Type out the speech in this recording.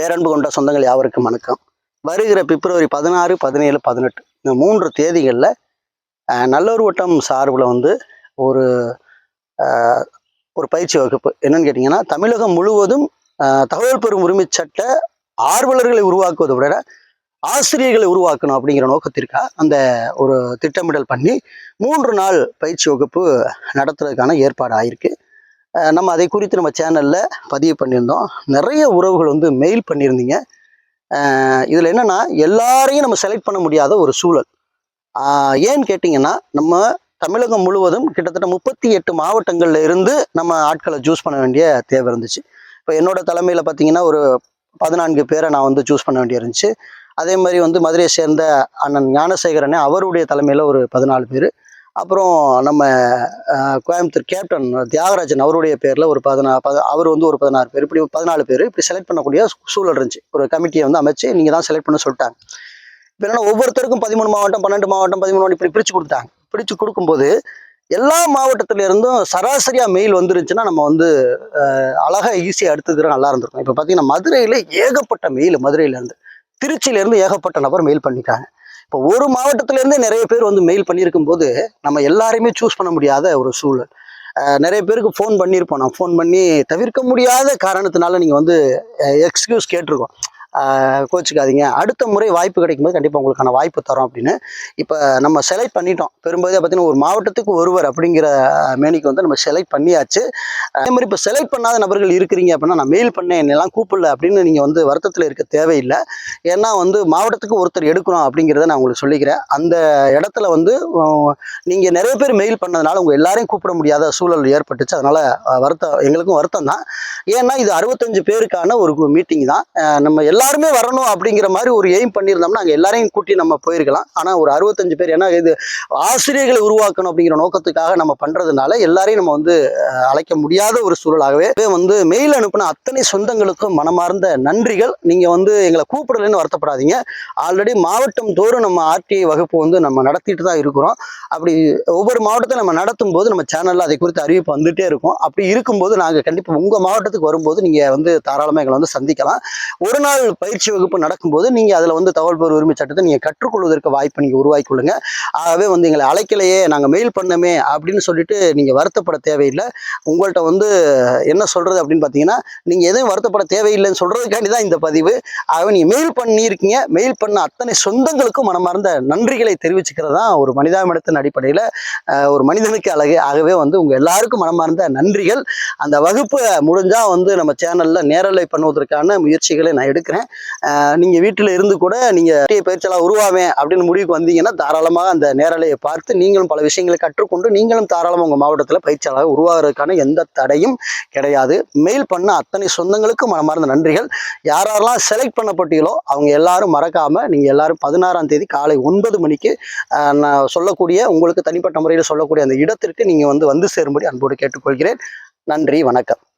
பேரன்பு கொண்ட சொந்தங்கள் யாவருக்கும் வணக்கம். வருகிற பிப்ரவரி பதினாறு பதினேழு பதினெட்டு இந்த மூன்று தேதிகளில் நல்லொரு வட்டம் சார்பில் வந்து ஒரு ஒரு பயிற்சி வகுப்பு. என்னன்னு கேட்டிங்கன்னா தமிழகம் முழுவதும் தகவல் பெறும் உரிமை சட்ட ஆர்வலர்களை உருவாக்குவதை விட ஆசிரியர்களை உருவாக்கணும் அப்படிங்கிற நோக்கத்திற்காக அந்த ஒரு திட்டமிடல் பண்ணி மூன்று நாள் பயிற்சி வகுப்பு நடத்துறதுக்கான ஏற்பாடு ஆயிருக்கு நம்ம அதை குறித்து நம்ம சேனலில் பதிவு பண்ணியிருந்தோம். நிறைய உறவுகள் வந்து மெயில் பண்ணியிருந்தீங்க. இதில் என்னென்னா எல்லாரையும் நம்ம செலக்ட் பண்ண முடியாத ஒரு சூழல். ஏன்னு கேட்டிங்கன்னா நம்ம தமிழகம் முழுவதும் கிட்டத்தட்ட முப்பத்தி எட்டு மாவட்டங்களில் இருந்து நம்ம ஆட்களை சூஸ் பண்ண வேண்டிய தேவை இருந்துச்சு. இப்போ என்னோட தலைமையில் பார்த்தீங்கன்னா ஒரு பதினான்கு பேரை நான் வந்து சூஸ் பண்ண வேண்டிய இருந்துச்சு. அதே மாதிரி வந்து மதுரையை சேர்ந்த அண்ணன் ஞானசேகரனே அவருடைய தலைமையில் ஒரு பதினாலு பேர். அப்புறம் நம்ம கோயம்புத்தூர் கேப்டன் தியாகராஜன் அவருடைய பேரில் ஒரு பதினா அவர் வந்து ஒரு பதினாறு பேர் இப்படி பதினாலு பேர் இப்படி செலக்ட் பண்ணக்கூடிய சூழல் இருந்துச்சு. ஒரு கமிட்டியை வந்து அமைச்சு நீங்கள் தான் செலக்ட் பண்ண சொல்லிட்டாங்க. இப்போ என்னன்னா ஒவ்வொருத்தருக்கும் பதிமூணு மாவட்டம் பன்னெண்டு மாவட்டம் பதிமூணு மாவட்டம் இப்படி பிரித்து கொடுத்தாங்க. பிரித்து கொடுக்கும்போது எல்லா மாவட்டத்துல இருந்தும் சராசரியாக மெயில் வந்துருந்துச்சுன்னா நம்ம வந்து அழகாக ஈஸியாக எடுத்துக்கிற நல்லா இருந்திருக்கும். இப்போ பார்த்தீங்கன்னா மதுரையில் ஏகப்பட்ட மெயில் மதுரையிலேருந்து திருச்சியிலேருந்து ஏகப்பட்ட நபர் மெயில் பண்ணிட்டாங்க. இப்போ ஒரு மாவட்டத்திலேருந்து நிறைய பேர் வந்து மெயில் பண்ணியிருக்கும் போது நம்ம எல்லாரையுமே சூஸ் பண்ண முடியாத ஒரு சூழல். நிறைய பேருக்கு ஃபோன் பண்ணியிருப்போம். நான் ஃபோன் பண்ணி தவிர்க்க முடியாத காரணத்தினால நீங்கள் வந்து எக்ஸ்கியூஸ் கேட்டிருக்கோம். கோச்சிக்காதீங்க. அடுத்த முறை வாய்ப்பு கிடைக்கும்போது கண்டிப்பாக உங்களுக்கான வாய்ப்பு தரோம் அப்படின்னு. இப்போ நம்ம செலக்ட் பண்ணிட்டோம். பெரும்பகுதியாக பார்த்தீங்கன்னா ஒரு மாவட்டத்துக்கு ஒருவர் அப்படிங்கிற மேனிக்கு வந்து நம்ம செலக்ட் பண்ணியாச்சு. அதே மாதிரி இப்போ செலக்ட் பண்ணாத நபர்கள் இருக்கிறீங்க அப்படின்னா நான் மெயில் பண்ணேன் என்னெல்லாம் கூப்பிடல அப்படின்னு நீங்கள் வந்து வருத்தத்தில் இருக்க தேவையில்லை. ஏன்னா வந்து மாவட்டத்துக்கு ஒருத்தர் எடுக்கணும் அப்படிங்கிறத நான் உங்களுக்கு சொல்லிக்கிறேன். அந்த இடத்துல வந்து நீங்கள் நிறைய பேர் மெயில் பண்ணதுனால உங்கள் எல்லாரையும் கூப்பிட முடியாத சூழல் ஏற்பட்டுச்சு. அதனால் வருத்தம் எங்களுக்கும் வருத்தம் தான் ஏன்னா இது அறுபத்தஞ்சு பேருக்கான ஒரு மீட்டிங் தான். நம்ம எல்லா எல்லாருமே வரணும் அப்படிங்கிற மாதிரி ஒரு எய்ம் பண்ணியிருந்தோம்னா அங்கே எல்லாரையும் கூட்டி நம்ம போயிருக்கலாம். ஆனால் ஒரு அறுபத்தஞ்சு பேர் ஏன்னா இது ஆசிரியர்களை உருவாக்கணும் அப்படிங்கிற நோக்கத்துக்காக நம்ம பண்ணுறதுனால எல்லாரையும் நம்ம வந்து அழைக்க முடியாத ஒரு சூழலாகவே வந்து மெயில் அனுப்பின அத்தனை சொந்தங்களுக்கும் மனமார்ந்த நன்றிகள். நீங்கள் வந்து எங்களை கூப்பிடலன்னு வருத்தப்படாதீங்க. ஆல்ரெடி மாவட்டம் தோறும் நம்ம ஆர்டிஐ வகுப்பு வந்து நம்ம நடத்திட்டு தான் இருக்கிறோம். அப்படி ஒவ்வொரு மாவட்டத்தையும் நம்ம நடத்தும் போது நம்ம சேனலில் அதை குறித்து அறிவிப்பு வந்துகிட்டே இருக்கும். அப்படி இருக்கும்போது நாங்கள் கண்டிப்பாக உங்கள் மாவட்டத்துக்கு வரும்போது நீங்கள் வந்து தாராளமாக எங்களை வந்து சந்திக்கலாம். ஒரு நாள் பயிற்சி வகுப்பு நடக்கும்போது நீங்கள் அதில் வந்து தகவல் பெறும் உரிமை சட்டத்தை நீங்கள் கற்றுக்கொள்வதற்கு வாய்ப்பு நீங்கள் உருவாக்கி கொள்ளுங்க ஆகவே வந்து எங்களை அழைக்கலையே நாங்கள் மெயில் பண்ணமே அப்படின்னு சொல்லிட்டு நீங்கள் வருத்தப்பட தேவையில்லை. உங்கள்கிட்ட வந்து என்ன சொல்கிறது அப்படின்னு பார்த்தீங்கன்னா நீங்கள் எதுவும் வருத்தப்பட தேவையில்லைன்னு சொல்கிறதுக்காண்டி தான் இந்த பதிவு. ஆகவே நீங்கள் மெயில் பண்ணியிருக்கீங்க. மெயில் பண்ண அத்தனை சொந்தங்களுக்கும் மனமார்ந்த நன்றிகளை தெரிவிச்சுக்கிறது தான் ஒரு மனிதாபிமனத்தின் அடிப்படையில் ஒரு மனிதனுக்கு அழகு. ஆகவே வந்து உங்கள் எல்லாருக்கும் மனமார்ந்த நன்றிகள். அந்த வகுப்பு முடிஞ்சால் வந்து நம்ம சேனலில் நேரலை பண்ணுவதற்கான முயற்சிகளை நான் எடுக்கிறேன். நீங்கள் வீட்டில் இருந்து கூட நீங்கள் பயிற்சியாளர் உருவாவேன் அப்படின்னு முடிவுக்கு வந்தீங்கன்னா தாராளமாக அந்த நேரலையை பார்த்து நீங்களும் பல விஷயங்களை கற்றுக்கொண்டு நீங்களும் தாராளமாக உங்கள் மாவட்டத்தில் பயிற்சியாளர் உருவாகிறதுக்கான எந்த தடையும் கிடையாது. மெயில் பண்ண அத்தனை சொந்தங்களுக்கும் மனமார்ந்த நன்றிகள். யாரெல்லாம் செலக்ட் பண்ணப்பட்டீங்களோ அவங்க எல்லாரும் மறக்காமல் நீங்கள் எல்லாரும் பதினாறாம் தேதி காலை ஒன்பது மணிக்கு ஆஹ், நான் சொல்லக்கூடிய உங்களுக்கு தனிப்பட்ட முறையில் சொல்லக்கூடிய அந்த இடத்திற்கு நீங்கள் வந்து வந்து சேரும்படி அன்போடு கேட்டுக்கொள்கிறேன். நன்றி வணக்கம்.